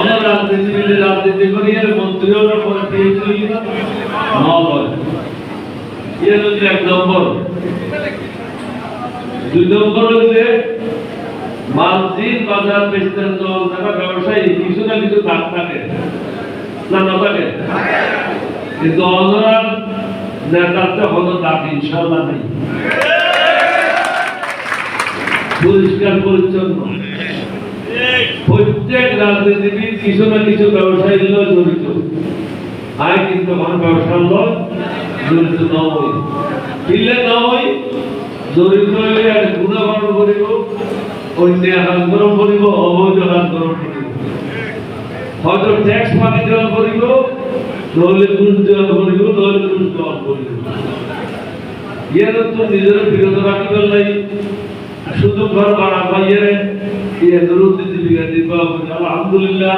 রাজনীতিবিদের রাজনীতি এর হচ্ছে এক নম্বর। দুই নম্বর হচ্ছে বাজার ব্যবসায়ী, কিছু না কিছু দাগ থাকে। না না থাকে। কিন্তু নেতাতে হলো দাগ ইনশাল্লাহ নেই। পরিষ্কার পরিচ্ছন্ন। প্রত্যেক রাজনীতিবিদ কিছু না কিছু ব্যবসায়ী জড়িত। আয় কিন্তু আমার ব্যবসার লয় জড়িত নয় দিলে নয় জড়িত হইলে আর গুণাগণ করিব, অন্য হাত গরম করিব, অবৈধ গরম করিব। হয়তো ট্যাক্স পানি দেওয়া করিব, নহলে ঘুষ দেওয়া করিব, নহলে ঘুষ দেওয়া করিব। ইয়ার তো নিজের বিরত রাখিবার নাই। শুধু ঘর ভাড়া পাইয়ে ইয়ে দুর্নীতি বিঘা আলহামদুলিল্লাহ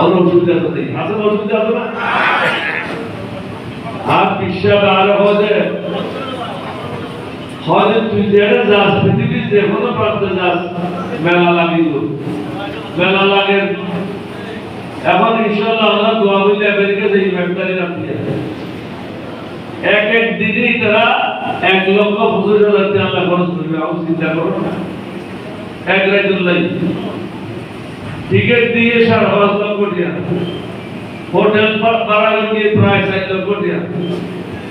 অন্য অসুবিধা তো নেই আছে অসুবিধা আছে না আর বিশ্বাস আর হজে হজে তুই যেটা যাস পৃথিবীর যে কোনো প্রান্তে যাস মেলা লাগিল মেলা লাগে এখন ইনশাল্লাহ আল্লাহ দোয়া বলে আমেরিকা যে ইমানদারি রাখতে এক এক দিনেই তারা এক লক্ষ খরচ করবে, আমি চিন্তা করো এক রাইতুল্লাহ। টিকিট দিয়ে সাড়ে পাঁচ লক্ষ হোটেল ভাড়া গিয়ে প্রায় চার লক্ষ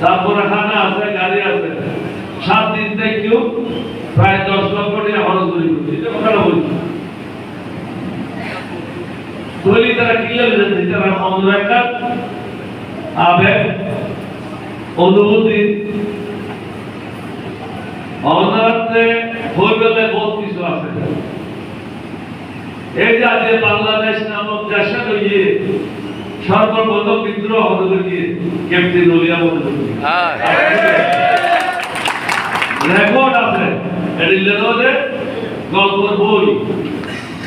তারপরে খানা আছে, গাড়ি আছে। সাত দিন থেকেও প্রায় দশ লক্ষ টাকা খরচ করে এটা বলছি। দলি তারা কিলার যাচ্ছে তারা একটা আবেগ, অনুভূতি, অনার্থে বহুত কিছু আছে। এই যে আজকে বাংলাদেশ নামক দেশে রইয়ে সর্বপ্রথম বিদ্রোহ হতে গিয়ে ক্যাপ্টেন নলিয়া মনে করি রেকর্ড আছে। এটি লেখে গল্পের বই।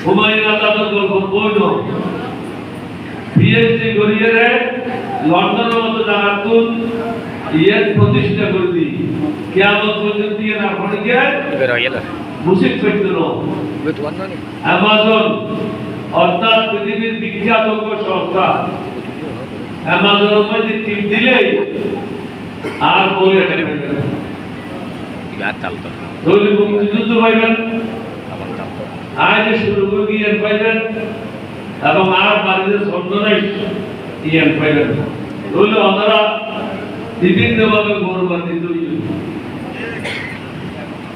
হুমায়ুন আজাদের গল্পের বই পিএইচডি করিয়ে লন্ডনের মতো জায়গা তুল ইয়ের প্রতিষ্ঠা করে দি কেমন পর্যন্ত ইয়ে না গিয়ে পারল না অ্যামাজন অর্থাৎ পৃথিবীর বিখ্যাত সংস্থা। অ্যামাজনের মধ্যে টিপ আর বই দৈল মুক্তিযুদ্ধ পাইবেন। আমার চাল তো আজ শুরু করে ইয়েন পাইবেন? এবং আর বাড়িতে নাই ইয়েন পাইবেন? বিভিন্নভাবে গৌরবান্বিত।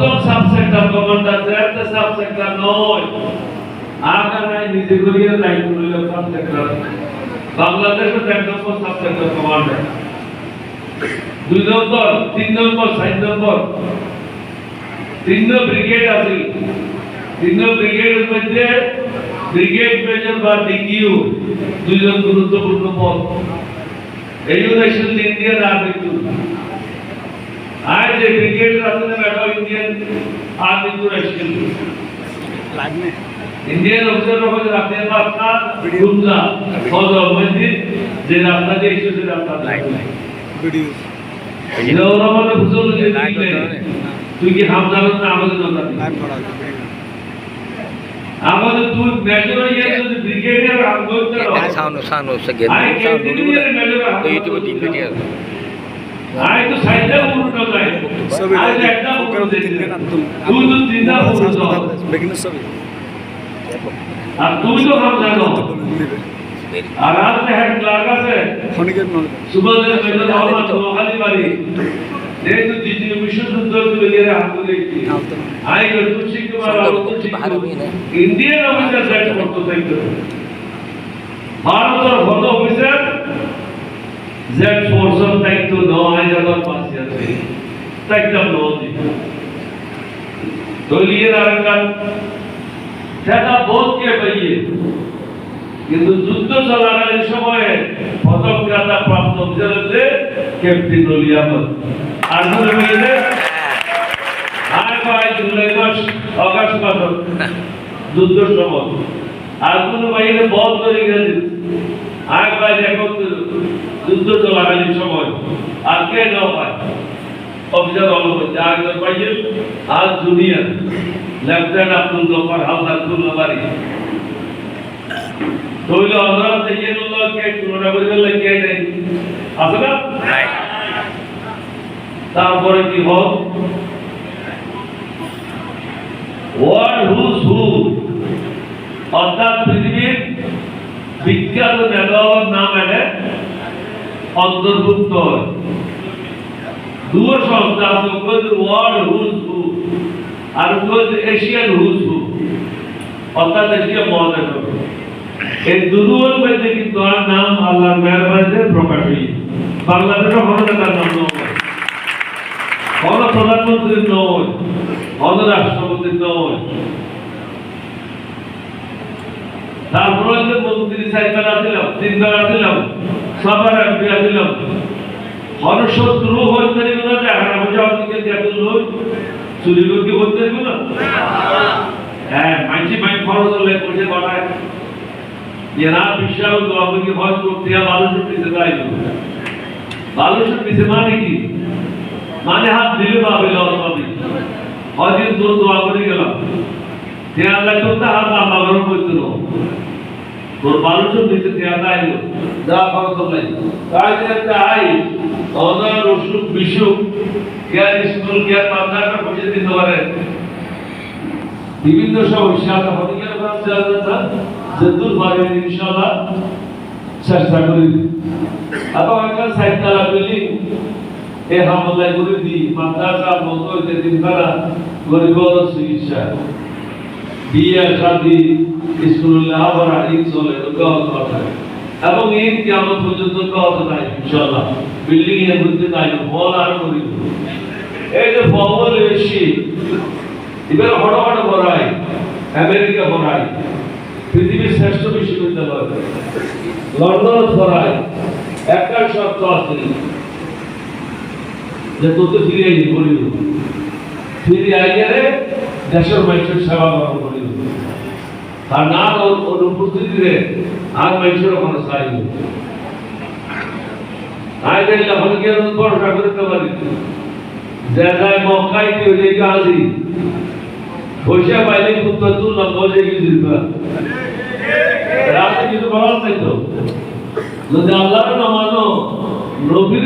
প্রথম সাবসেক্টর কমান্ডার চারটে সাবসেক্টর নয়। আগানায় নিজে করিয়ে লাইন করিল সাবসেক্টর বাংলাদেশের এক নম্বর সাবসেক্টর কমান্ডার দুই নম্বর, তিন নম্বর সাত নম্বর। তিন ব্রিগেড আছে। তিন ব্রিগেডের মধ্যে ব্রিগেড মেজর বা ডিকিউ দুইজন গুরুত্বপূর্ণ পদ। এই ইউনাইটেড ইন্ডিয়ান আর্মি টু আজ যে ব্রিগেড আছে না এটা Indian army two রাইশন Indian officer लोग अपने पास का गुमजा और मंदिर जे रास्ता दे इशू से रास्ता লাইট लाइक লাইট এটা ওরা মানে বুঝলো যে লাইট দিলে, ধরে। তুই কি হাম জানো না আমাদের দরকার নেই। আমাদের তুই মেজর হয়ে যদি ব্রিগেডিয়ার হাম করতে क्या साउंड साउंड उससे गेम আই साउंड কেন্দ্রীয় बोलूँगा মেজর तो यूट्यूब तीन वीडियो আই তো সাইডে উল্টো যায় আর তুমি তো হাম জানো। আর আজ হেড ক্লার্ক আছে। ক্ষণিকের মেজর রহমান নোয়াখালী বাড়ি। যেহেতু দ্বিতীয় বিশ্বযুদ্ধ তৈরি হাত তুলে আই গর্তুল শিখতে পারা ইন্ডিয়ান অফিসার দ্যাট করতে থাকতো ভারতের ভদ্র অফিসার জেড ফোর্সের দায়িত্ব দেওয়া হয় যখন পাশে আছে দায়িত্ব নেওয়া দলীয় আরেকটা সেটা বোধকে পাইয়ে? কিন্তু যুদ্ধ চলাকালীন সময়ে পদকদাতা প্রাপ্ত অফিসার হচ্ছে ক্যাপ্টেন অলি আহমদ। আর মনে হইলে আর ভাই, জুলাই মাস, অগাস্ট মাস, যুদ্ধ সময়। আর কোনো বাহিনী বধ করে গেছে যুদ্ধ চলাকালীন সময়। আর কে নাও পায় অফিসার অলম হচ্ছে আর একজন পাইছেন আর জুনিয়র লেফটেন্যান্ট আব্দুল গফার হালদার খুলনাবাড়ি তৈল হজরত সাইয়্যিদুল্লাহ কে তুলনা করে দিলে কে নেই? আছে না? তারপরে কি হল? ওয়ার্ল্ড হুজ হু অর্থাৎ পৃথিবীর বিখ্যাত নাম এনে অন্তর্ভুক্ত। হু আর এশিয়ান হুজ হু অর্থাৎ এশিয়া মহাদেশ। এই দুর্বল মধ্যে কিন্তু আর নাম আল্লাহর মেহরবানিতে প্রকাশ নাম নয়। কোনো প্রধানমন্ত্রী নয় কোনো রাষ্ট্রপতি নয়। তারপরে মন্ত্রী সাইকেল আসছিলাম তিনবার আসছিলাম সবার এমপি আসছিলাম হনশত্রু হইতে পারিব না যে হারা পয়সা দিকে দেখুন লই চুরি করতে করতে পারিব না? হ্যাঁ মাইছি মাই খরচ হলে পয়সা বাড়ায় এরা বিশাল দোয়াকে ভয় করতে মানুষের পিছে যাই মানুষের পিছে মানে কি? মানে হাত দিলে পাবে হয়দিন তোর দোয়া করে গেলাম। তে আল্লাহ করতে হাত আল্লাহ গরম করতে খরচ নাই তাই যে তাই অনার অসুখ বিসুখ জ্ঞান স্কুল জ্ঞান মাদ্রাসা পৌঁছে দিতে পারে। বিভিন্ন সমস্যা হতে গেলে জানেন না যদুর পারে ইনশাআল্লাহ। চেষ্টা করি। এ করে মাদ্রাসা দিন তারা গরিব চিকিৎসা। বিয়ে শাদি আবার ঈদ চলে গত কথা? এবং ঈদ কেমন পর্যন্ত গত নাই, ইনশাআল্লাহ। বিল্ডিং এর মধ্যে নাই ফল আর করি। এই যে ফল এসি, এবার হঠাৎ বড়াই আমেরিকা বড়াই পৃথিবীর শ্রেষ্ঠ বিশ্ববিদ্যালয়। লন্ডন পড়ায় একটা শর্ত আছে। যে তোকে ফিরে আইনি বলিব ফিরে আইয়ারে দেশের মানুষের সেবা করা বলিব আর না অনুপস্থিতিতে আর মানুষের ওখানে চাইব আই দেখলে এখন কি ভরসা করতে পারি? দেখায় মক্কাই কেউ দেখে আসি পয়সা পাইলে খুব তুললাম বসে গেছি রাতে কিছু বলার নাই তো? যদি আল্লাহর না মানো নবীর